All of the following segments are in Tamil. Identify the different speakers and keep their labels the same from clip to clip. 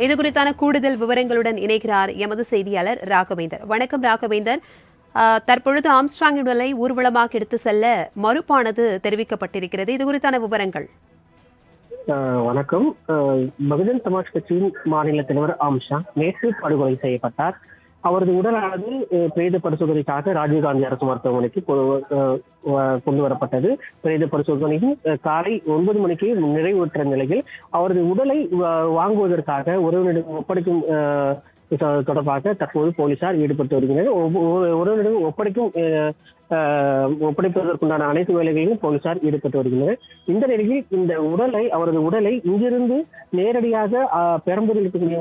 Speaker 1: இது குறித்தான கூடுதல் விவரங்களுடன் இணைகிறார் எமது செய்தியாளர் ராகவேந்தர். வணக்கம் ராகவேந்தர். ஆஹ், தற்பொழுது ஆம்ஸ்ட்ராங் உடலை ஊர்வலமாக எடுத்து செல்ல மறுப்பானது தெரிவிக்கப்பட்டிருக்கிறது. இது குறித்தான விவரங்கள்.
Speaker 2: வணக்கம். பகுஜன் சமாஜ் கட்சியின் மாநில தலைவர் ஆம்ஷா நேற்று படுகொலை செய்யப்பட்டார். அவரது உடலானது பிரேத பரிசோதனைக்காக ராஜீவ்காந்தி அரசு மருத்துவமனைக்கு கொண்டு வரப்பட்டது. பிரேத பரிசோதனையும் காலை ஒன்பது மணிக்கு நிறைவுற்ற நிலையில் அவரது உடலை வாங்குவதற்காக உறவினரிடம் ஒப்படைக்கும் ஆஹ் தொடர்பாக தற்போது போலீசார் ஈடுபட்டு வருகின்றனர். ஒவ்வொ- உறவினரிடம் ஒப்படைக்கும் ஒப்படைப்பதற்குண்டான அனைத்து வேலைகளையும் போலீசார் ஈடுபட்டு வருகின்றனர். இந்த நிலையில் இந்த உடலை அவரது உடலை இங்கிருந்து நேரடியாக பெரம்பூரில் இருக்கக்கூடிய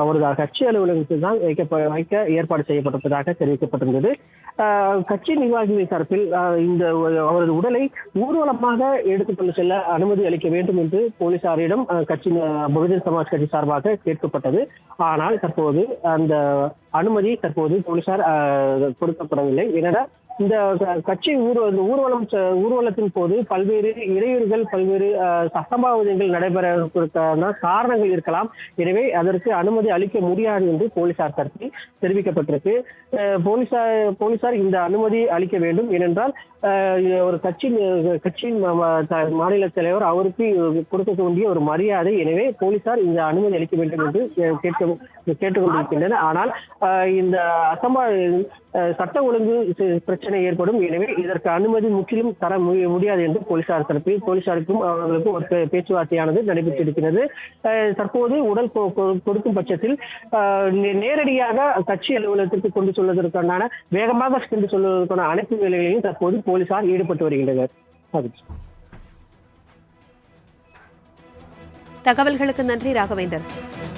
Speaker 2: அவரது கட்சி அலுவலகத்தில் தான் வைக்க வைக்க ஏற்பாடு செய்யப்பட்டிருப்பதாக தெரிவிக்கப்பட்டிருந்தது. ஆஹ், கட்சி நிர்வாகிகள் தரப்பில் இந்த அவரது உடலை ஊர்வலமாக எடுத்துக்கொண்டு செல்ல அனுமதி அளிக்க வேண்டும் என்று போலீசாரிடம் கட்சி பகுஜன் சமாஜ் கட்சி சார்பாக கேட்கப்பட்டது. ஆனால் தற்போது அந்த அனுமதி தற்போது போலீசார் கொடுக்கப்படவில்லை. ஏன்னா இந்த கட்சி ஊர் ஊர்வலம் ஊர்வலத்தின் போது பல்வேறு இடையூறுகள் பல்வேறு அசம்பாவிதங்கள் நடைபெற காரணங்கள் இருக்கலாம். எனவே அதற்கு அனுமதி அளிக்க முடியாது என்று போலீசார் தரப்பில் தெரிவிக்கப்பட்டிருக்கு. போலீசார் போலீசார் இந்த அனுமதி அளிக்க வேண்டும். ஏனென்றால் ஒரு கட்சி கட்சியின் த- மாநில தலைவர் அவருக்கு கொடுக்க வேண்டிய ஒரு மரியாதை. எனவே போலீசார் இந்த அனுமதி அளிக்க வேண்டும் என்று கேட்டு கேட்டுக்கொண்டிருக்கின்றனர். ஆனால் இந்த அசம்பா சட்ட ஒழுங்கு பிரச்சனை ஏற்படும். எனவே இதற்கு அனுமதி முற்றிலும் தர முடியாது என்று போலீசார் தரப்பில் போலீசாருக்கும் அவர்களுக்கும் ஒரு பேச்சுவார்த்தையானது நடைபெற்றிருக்கிறது. தற்போது உடல் கொடுக்கும் பட்சத்தில் நேரடியாக கட்சி அலுவலகத்திற்கு கொண்டு செல்வதற்கான வேகமாக கொண்டு செல்வதற்கான அனைத்து வேலைகளையும் தற்போது போலீசார் ஈடுபட்டு வருகின்றனர்.
Speaker 1: தகவல்களுக்கு நன்றி ராகவேந்தர்.